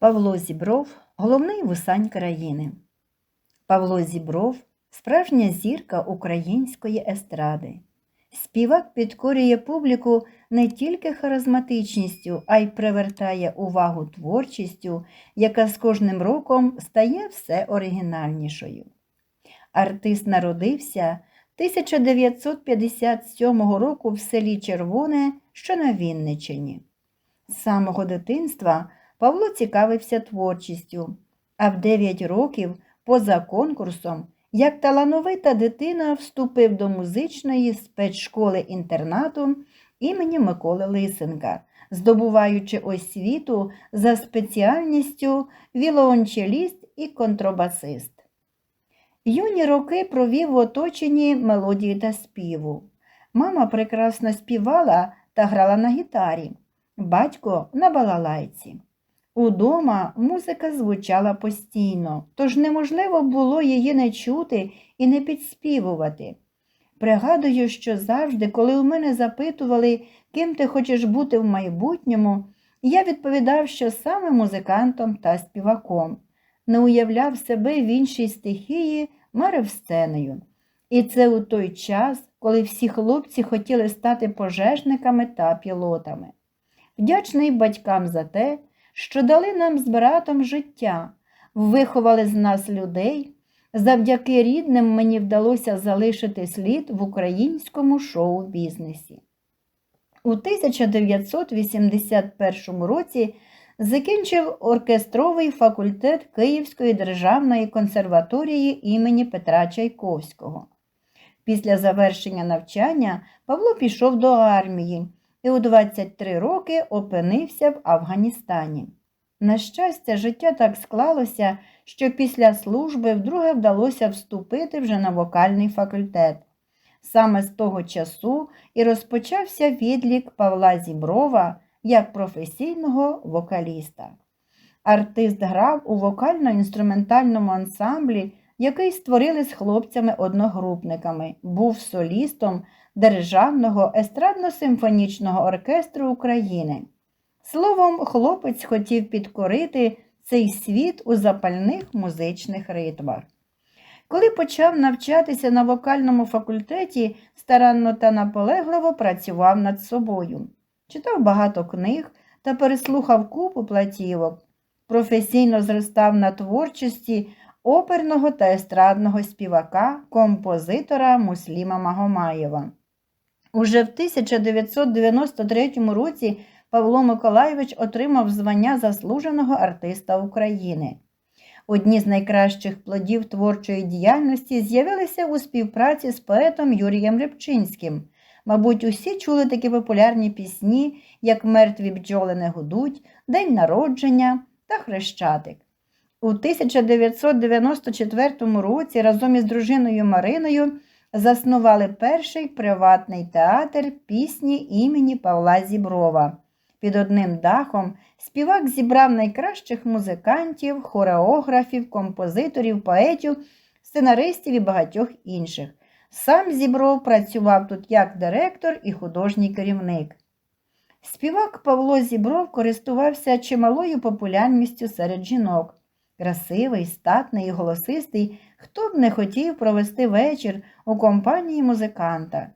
Павло Зібров головний вусань країни. Павло Зібров справжня зірка української естради. Співак підкорює публіку не тільки харизматичністю, а й привертає увагу творчістю, яка з кожним роком стає все оригінальнішою. Артист народився 1957 року в селі Червоне, що на Вінниччині. З самого дитинства Павло цікавився творчістю, а в 9 років поза конкурсом, як талановита дитина, вступив до музичної спецшколи-інтернату імені Миколи Лисенка, здобуваючи освіту за спеціальністю вілоончеліст і контрабасист. Юні роки провів в оточенні мелодії та співу. Мама прекрасно співала та грала на гітарі, батько на балалайці. Удома музика звучала постійно, тож неможливо було її не чути і не підспівувати. Пригадую, що завжди, коли у мене запитували, ким ти хочеш бути в майбутньому, я відповідав, що саме музикантом та співаком, не уявляв себе в іншій стихії, марив сценою. І це у той час, коли всі хлопці хотіли стати пожежниками та пілотами. Вдячний батькам за те, що дали нам з братом життя, виховали з нас людей. Завдяки рідним мені вдалося залишити слід в українському шоу-бізнесі. У 1981 році закінчив оркестровий факультет Київської державної консерваторії імені Петра Чайковського. Після завершення навчання Павло пішов до армії і у 23 роки опинився в Афганістані. На щастя, життя так склалося, що після служби вдруге вдалося вступити вже на вокальний факультет. Саме з того часу і розпочався відлік Павла Зіброва як професійного вокаліста. Артист грав у вокально-інструментальному ансамблі, який створили з хлопцями-одногрупниками, був солістом Державного естрадно-симфонічного оркестру України. Словом, хлопець хотів підкорити цей світ у запальних музичних ритмах. Коли почав навчатися на вокальному факультеті, старанно та наполегливо працював над собою, читав багато книг та переслухав купу платівок, професійно зростав на творчості оперного та естрадного співака, композитора Мусліма Магомаєва. Уже в 1993 році Павло Миколайович отримав звання заслуженого артиста України. Одні з найкращих плодів творчої діяльності з'явилися у співпраці з поетом Юрієм Рибчинським. Мабуть, усі чули такі популярні пісні, як Мертві бджоли не гудуть, День народження та Хрещатик. У 1994 році разом із дружиною Мариною заснували перший приватний театр пісні імені Павла Зіброва. Під одним дахом співак зібрав найкращих музикантів, хореографів, композиторів, поетів, сценаристів і багатьох інших. Сам Зібров працював тут як директор і художній керівник. Співак Павло Зібров користувався чималою популярністю серед жінок. Красивий, статний і голосистий, хто б не хотів провести вечір у компанії музиканта.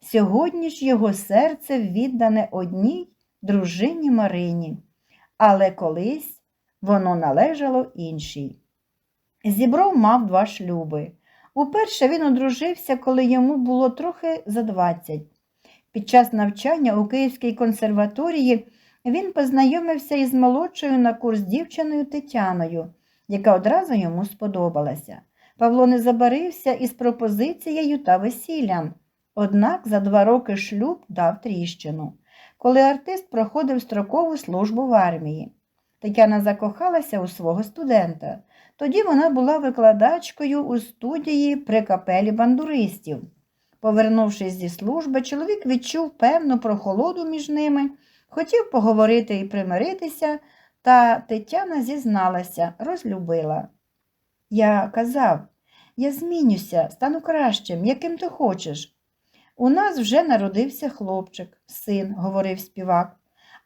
Сьогодні ж його серце віддане одній дружині Марині, але колись воно належало іншій. Зібров мав два шлюби. Уперше він одружився, коли йому було трохи за 20. Під час навчання у Київській консерваторії він познайомився із молодшою на курс дівчиною Тетяною, яка одразу йому сподобалася. Павло не забарився із пропозицією та весіллям, однак за два роки шлюб дав тріщину коли артист проходив строкову службу в армії. Тетяна закохалася у свого студента. Тоді вона була викладачкою у студії при капелі бандуристів. Повернувшись зі служби, чоловік відчув певну прохолоду між ними, хотів поговорити і примиритися, та Тетяна зізналася, розлюбила. Я казав, я змінюся, стану кращим, яким ти хочеш. У нас вже народився хлопчик, син, говорив співак,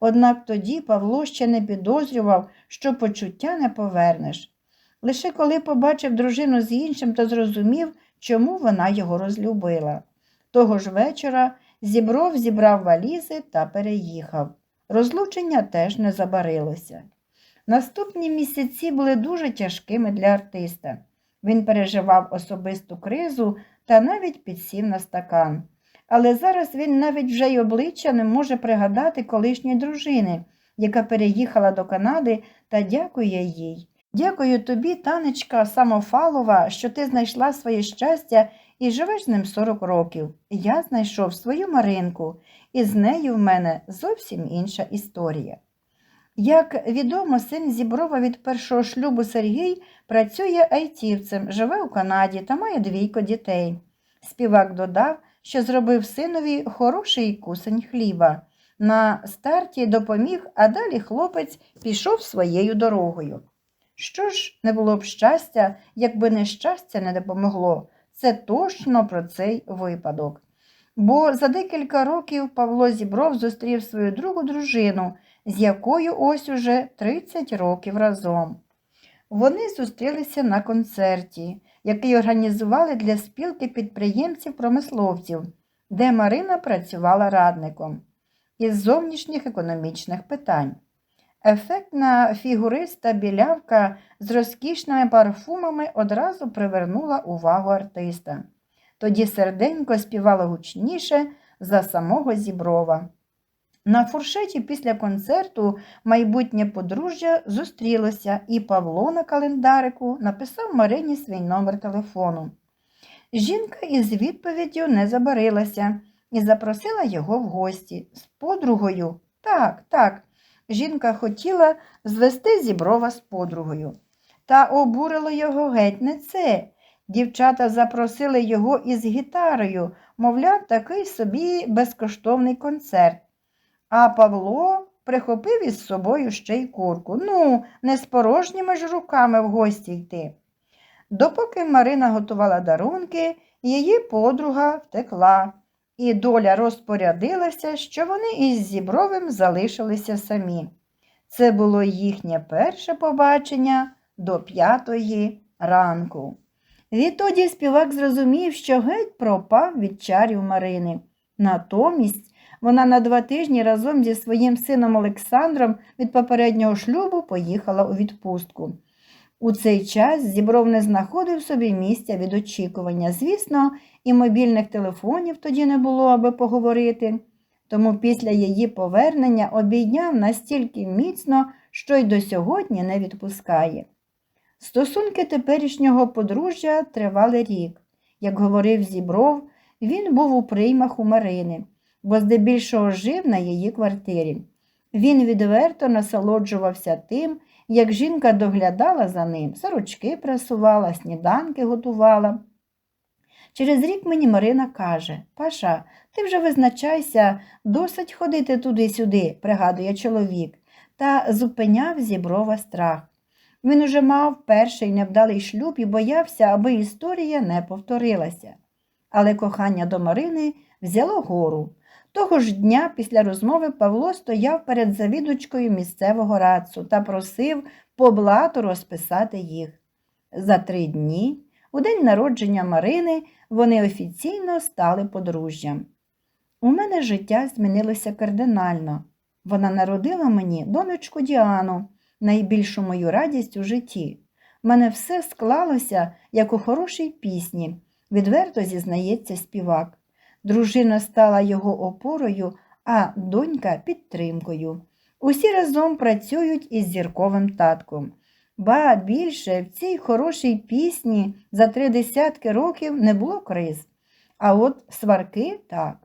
Однак тоді Павло ще не підозрював, що почуття не повернеш. Лише коли побачив дружину з іншим, то зрозумів, чому вона його розлюбила. Того ж вечора Зібров зібрав валізи та переїхав. Розлучення теж не забарилося. Наступні місяці були дуже тяжкими для артиста. Він переживав особисту кризу та навіть підсів на стакан. Але зараз він навіть вже й обличчя не може пригадати колишньої дружини, яка переїхала до Канади та дякує їй. Дякую тобі, танечка Самофалова, що ти знайшла своє щастя і живеш з ним 40 років. Я знайшов свою Маринку, і з нею в мене зовсім інша історія. Як відомо, син Зіброва від першого шлюбу Сергій працює айтівцем, живе у Канаді та має двійко дітей. Співак додав, що зробив синові хороший кусень хліба. На старті допоміг, а далі хлопець пішов своєю дорогою. Що ж не було б щастя, якби нещастя не допомогло, це точно про цей випадок. Бо за декілька років Павло Зібров зустрів свою другу дружину, з якою ось уже 30 років разом. Вони зустрілися на концерті, який організували для спілки підприємців-промисловців, де Марина працювала радником із зовнішніх економічних питань. Ефектна фігуриста білявка з розкішними парфумами одразу привернула увагу артиста. Тоді серденько співало гучніше за самого Зіброва. На фуршеті після концерту майбутнє подружжя зустрілося, і Павло на календарику написав Марині свій номер телефону. Жінка із відповіддю не забарилася і запросила його в гості з подругою. Так, так, жінка хотіла звести зіброва з подругою. Та обурило його геть не це. Дівчата запросили його із гітарою, мовляв, такий собі безкоштовний концерт. А Павло прихопив із собою ще й курку. Ну, не з порожніми ж руками в гості йти. Допоки Марина готувала дарунки, її подруга втекла, і доля розпорядилася, що вони із Зібровим залишилися самі. Це було їхнє перше побачення до п'ятої ранку. Відтоді співак зрозумів, що геть пропав від чарів Марини. Натомість вона на два тижні разом зі своїм сином Олександром від попереднього шлюбу поїхала у відпустку. У цей час Зібров не знаходив собі місця від очікування. Звісно, і мобільних телефонів тоді не було, аби поговорити. Тому після її повернення обійняв настільки міцно, що й до сьогодні не відпускає. Стосунки теперішнього подружжя тривали рік. Як говорив Зібров, він був у приймах у Марини, бо здебільшого жив на її квартирі. Він відверто насолоджувався тим, як жінка доглядала за ним, сорочки прасувала, сніданки готувала. Через рік мені Марина каже Паша, ти вже визначайся, досить ходити туди-сюди, пригадує чоловік, та зупиняв зіброва страх. Він уже мав перший невдалий шлюб і боявся, аби історія не повторилася. Але кохання до Марини взяло гору. Того ж дня після розмови Павло стояв перед завідувачкою місцевого радцу та просив по блату розписати їх. За три дні, у день народження Марини, вони офіційно стали подружжям. У мене життя змінилося кардинально. Вона народила мені донечку Діану, найбільшу мою радість у житті. Мене все склалося, як у хорошій пісні, відверто зізнається співак. Дружина стала його опорою, а донька підтримкою. Усі разом працюють із зірковим татком. Ба більше в цій хорошій пісні за три десятки років не було криз. А от сварки так.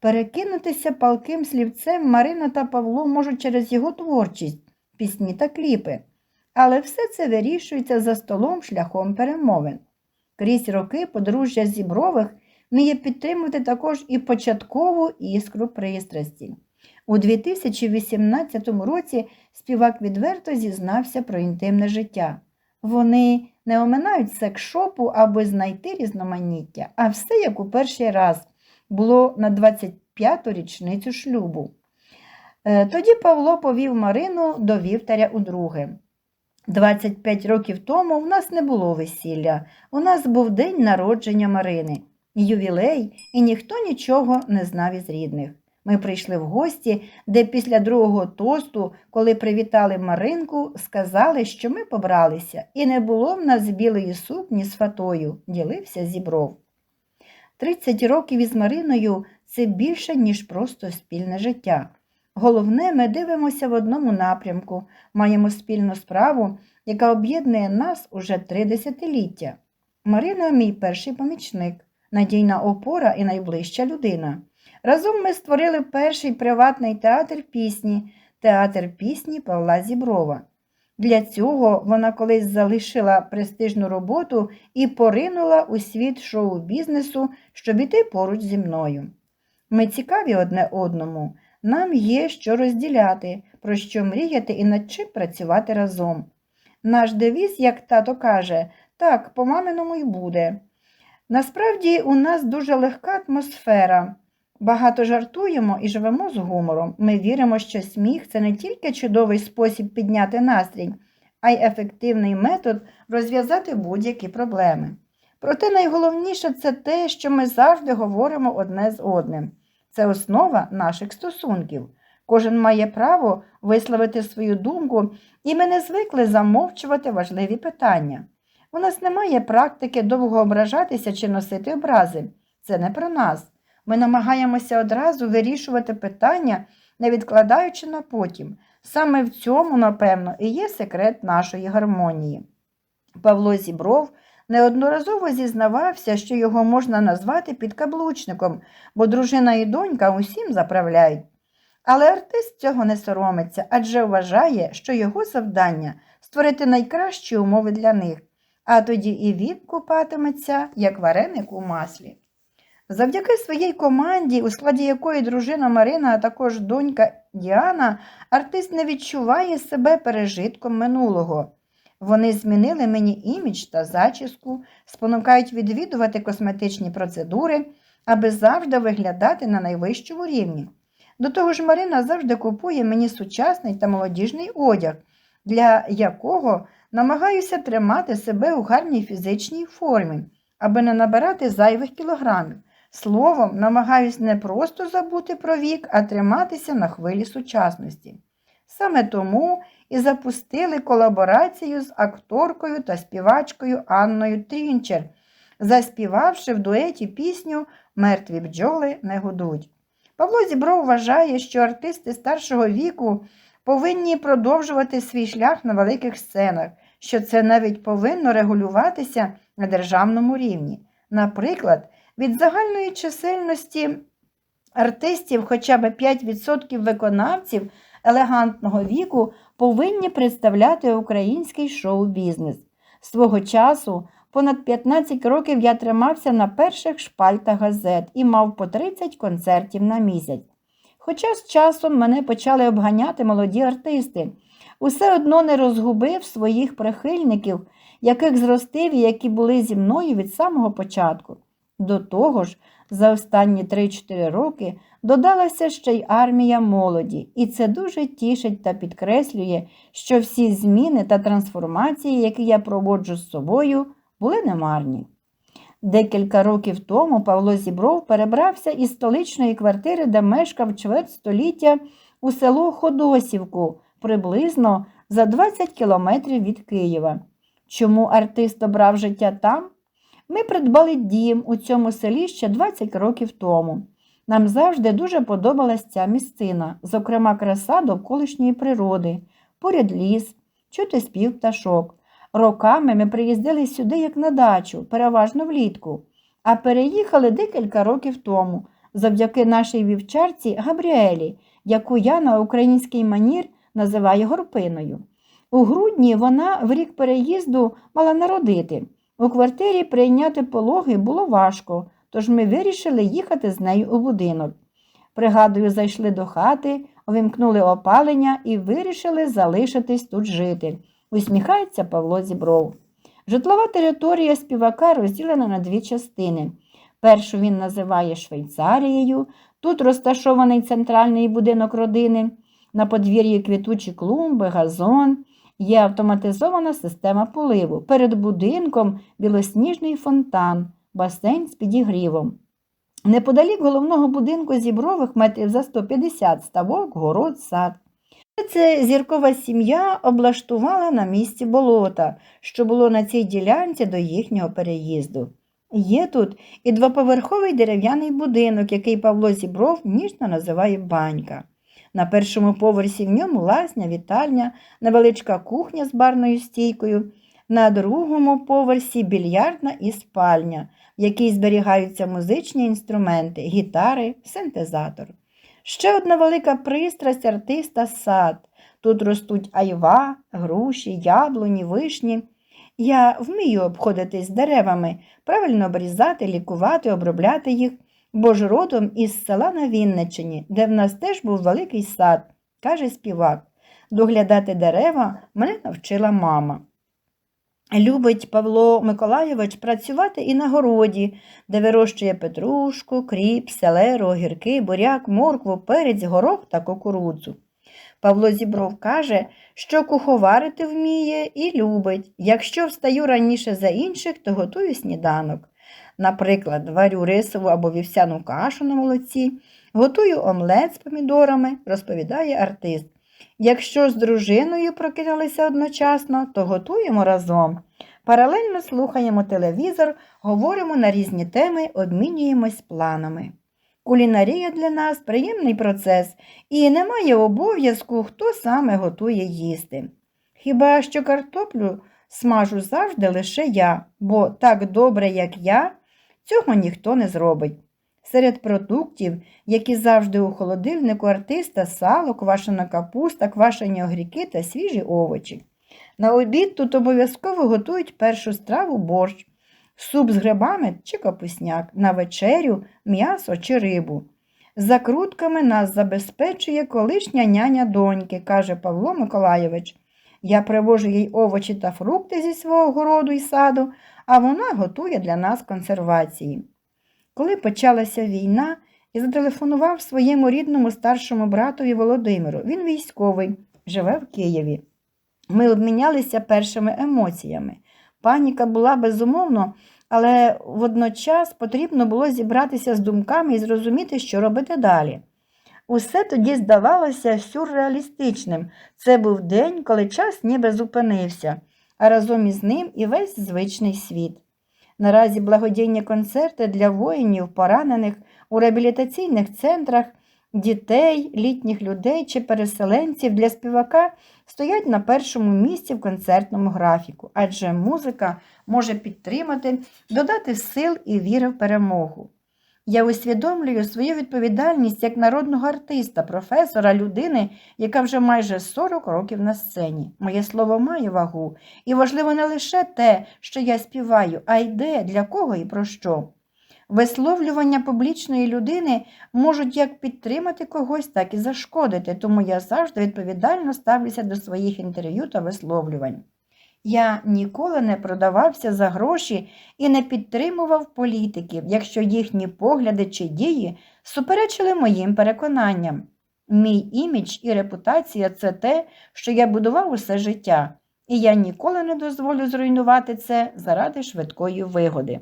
Перекинутися палким слівцем Марина та Павло можуть через його творчість, пісні та кліпи. Але все це вирішується за столом шляхом перемовин. Крізь роки подружжя Зібрових вміє підтримувати також і початкову іскру пристрасті. У 2018 році співак відверто зізнався про інтимне життя. Вони не оминають секс-шопу, аби знайти різноманіття, а все як у перший раз було на 25-ту річницю шлюбу. Е, Тоді Павло повів Марину до вівтаря удруге. 25 років тому в нас не було весілля. У нас був день народження Марини, ювілей, і ніхто нічого не знав із рідних. Ми прийшли в гості, де після другого тосту, коли привітали Маринку, сказали, що ми побралися, і не було в нас білої сукні з фатою, ділився зібров. 30 років із Мариною це більше, ніж просто спільне життя. Головне, ми дивимося в одному напрямку, маємо спільну справу, яка об'єднує нас уже три десятиліття. Марина мій перший помічник, надійна опора і найближча людина. Разом ми створили перший приватний театр пісні, театр пісні Павла Зіброва. Для цього вона колись залишила престижну роботу і поринула у світ шоу-бізнесу, щоб іти поруч зі мною. Ми цікаві одне одному, нам є що розділяти, про що мріяти і над чим працювати разом. Наш девіз, як тато каже, так, по маминому й буде. Насправді у нас дуже легка атмосфера. Багато жартуємо і живемо з гумором. Ми віримо, що сміх це не тільки чудовий спосіб підняти настрій, а й ефективний метод розв'язати будь-які проблеми. Проте найголовніше це те, що ми завжди говоримо одне з одним. Це основа наших стосунків. Кожен має право висловити свою думку, і ми не звикли замовчувати важливі питання. У нас немає практики довго ображатися чи носити образи. Це не про нас. Ми намагаємося одразу вирішувати питання, не відкладаючи на потім. Саме в цьому, напевно, і є секрет нашої гармонії. Павло Зібров неодноразово зізнавався, що його можна назвати підкаблучником, бо дружина і донька усім заправляють. Але артист цього не соромиться, адже вважає, що його завдання створити найкращі умови для них, а тоді і він купатиметься, як вареник у маслі. Завдяки своїй команді, у складі якої дружина Марина, а також донька Діана, артист не відчуває себе пережитком минулого. Вони змінили мені імідж та зачіску, спонукають відвідувати косметичні процедури, аби завжди виглядати на найвищому рівні. До того ж, Марина завжди купує мені сучасний та молодіжний одяг, для якого намагаюся тримати себе у гарній фізичній формі, аби не набирати зайвих кілограмів. Словом, намагаюсь не просто забути про вік, а триматися на хвилі сучасності. Саме тому і запустили колаборацію з акторкою та співачкою Анною Трінчер, заспівавши в дуеті пісню Мертві бджоли не гудуть. Павло Зібров вважає, що артисти старшого віку повинні продовжувати свій шлях на великих сценах, що це навіть повинно регулюватися на державному рівні. Наприклад, від загальної чисельності артистів хоча б 5% виконавців елегантного віку повинні представляти український шоу-бізнес. Свого часу понад 15 років я тримався на перших шпальтах газет і мав по 30 концертів на місяць. Хоча з часом мене почали обганяти молоді артисти, усе одно не розгубив своїх прихильників, яких зростив і які були зі мною від самого початку. До того ж, за останні 3-4 роки додалася ще й армія молоді, і це дуже тішить та підкреслює, що всі зміни та трансформації, які я проводжу з собою, були немарні. Декілька років тому Павло Зібров перебрався із столичної квартири, де мешкав чверть століття, у село Ходосівку, приблизно за 20 кілометрів від Києва. Чому артист обрав життя там? Ми придбали дім у цьому селі ще 20 років тому. Нам завжди дуже подобалась ця місцина, зокрема, краса довколишньої природи, поряд ліс, чути спів пташок. Роками ми приїздили сюди як на дачу, переважно влітку, а переїхали декілька років тому, завдяки нашій вівчарці Габріелі, яку я на український манір називаю горпиною. У грудні вона в рік переїзду мала народити. У квартирі прийняти пологи було важко, тож ми вирішили їхати з нею у будинок. Пригадую, зайшли до хати, увімкнули опалення і вирішили залишитись тут жити. Усміхається Павло Зібров. Житлова територія співака розділена на дві частини. Першу він називає Швейцарією, тут розташований центральний будинок родини. На подвір'ї квітучі клумби, газон. Є автоматизована система поливу. Перед будинком білосніжний фонтан, басейн з підігрівом. Неподалік головного будинку зібрових метрів за 150 ставок, город, сад. Це зіркова сім'я облаштувала на місці болота, що було на цій ділянці до їхнього переїзду. Є тут і двоповерховий дерев'яний будинок, який Павло Зібров ніжно називає банька. На першому поверсі в ньому лазня, вітальня, невеличка кухня з барною стійкою, на другому поверсі більярдна і спальня, в якій зберігаються музичні інструменти, гітари, синтезатор. Ще одна велика пристрасть артиста сад. Тут ростуть айва, груші, яблуні, вишні. Я вмію обходитись деревами, правильно обрізати, лікувати, обробляти їх, бо ж родом із села на Вінниччині, де в нас теж був великий сад, каже співак. Доглядати дерева мене навчила мама. Любить Павло Миколайович працювати і на городі, де вирощує петрушку, кріп, селеру, огірки, буряк, моркву, перець, горох та кукурудзу. Павло Зібров каже, що куховарити вміє і любить. Якщо встаю раніше за інших, то готую сніданок. Наприклад, варю рисову або вівсяну кашу на молоці, готую омлет з помідорами, розповідає артист. Якщо з дружиною прокинулися одночасно, то готуємо разом. Паралельно слухаємо телевізор, говоримо на різні теми, обмінюємось планами. Кулінарія для нас приємний процес і немає обов'язку, хто саме готує їсти. Хіба що картоплю смажу завжди лише я, бо так добре, як я, цього ніхто не зробить. Серед продуктів, які завжди у холодильнику артиста, сало, квашена капуста, квашені огірки та свіжі овочі. На обід тут обов'язково готують першу страву борщ, суп з грибами чи капусняк, на вечерю м'ясо чи рибу. Закрутками нас забезпечує колишня няня доньки, каже Павло Миколайович. Я привожу їй овочі та фрукти зі свого городу і саду, а вона готує для нас консервації. Коли почалася війна, я зателефонував своєму рідному старшому братові Володимиру. Він військовий, живе в Києві. Ми обмінялися першими емоціями. Паніка була безумовно, але водночас потрібно було зібратися з думками і зрозуміти, що робити далі. Усе тоді здавалося сюрреалістичним. Це був день, коли час ніби зупинився, а разом із ним і весь звичний світ. Наразі благодійні концерти для воїнів, поранених у реабілітаційних центрах, дітей, літніх людей чи переселенців для співака стоять на першому місці в концертному графіку, адже музика може підтримати, додати сил і віри в перемогу. Я усвідомлюю свою відповідальність як народного артиста, професора, людини, яка вже майже 40 років на сцені. Моє слово має вагу, і важливо не лише те, що я співаю, а й де, для кого і про що. Висловлювання публічної людини можуть як підтримати когось, так і зашкодити, тому я завжди відповідально ставлюся до своїх інтерв'ю та висловлювань. Я ніколи не продавався за гроші і не підтримував політиків, якщо їхні погляди чи дії суперечили моїм переконанням. Мій імідж і репутація це те, що я будував усе життя, і я ніколи не дозволю зруйнувати це заради швидкої вигоди.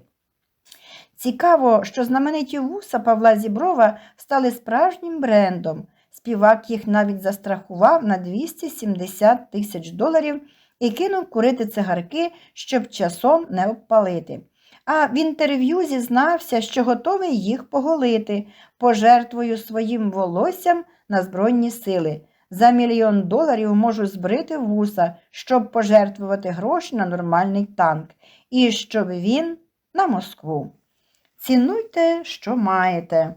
Цікаво, що знамениті вуса Павла Зіброва стали справжнім брендом. Співак їх навіть застрахував на 270 тисяч доларів і кинув курити цигарки, щоб часом не обпалити. А в інтерв'ю зізнався, що готовий їх поголити, пожертвою своїм волоссям на Збройні сили. За мільйон доларів можу збрити вуса, щоб пожертвувати гроші на нормальний танк, і щоб він на Москву. Цінуйте, що маєте.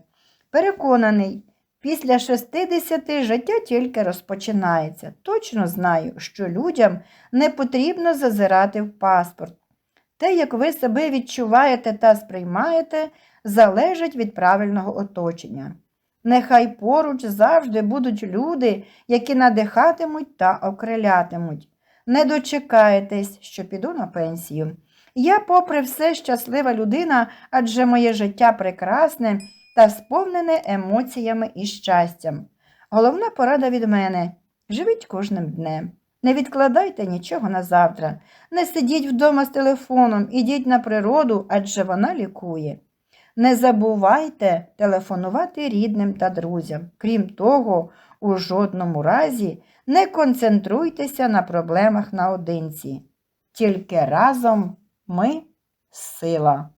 Переконаний, після 60 життя тільки розпочинається. Точно знаю, що людям не потрібно зазирати в паспорт. Те, як ви себе відчуваєте та сприймаєте, залежить від правильного оточення. Нехай поруч завжди будуть люди, які надихатимуть та окрилятимуть. Не дочекаєтесь, що піду на пенсію. Я, попри все, щаслива людина, адже моє життя прекрасне та сповнене емоціями і щастям. Головна порада від мене живіть кожним днем. Не відкладайте нічого на завтра. Не сидіть вдома з телефоном, ідіть на природу, адже вона лікує. Не забувайте телефонувати рідним та друзям. Крім того, у жодному разі не концентруйтеся на проблемах наодинці. Тільки разом ми сила.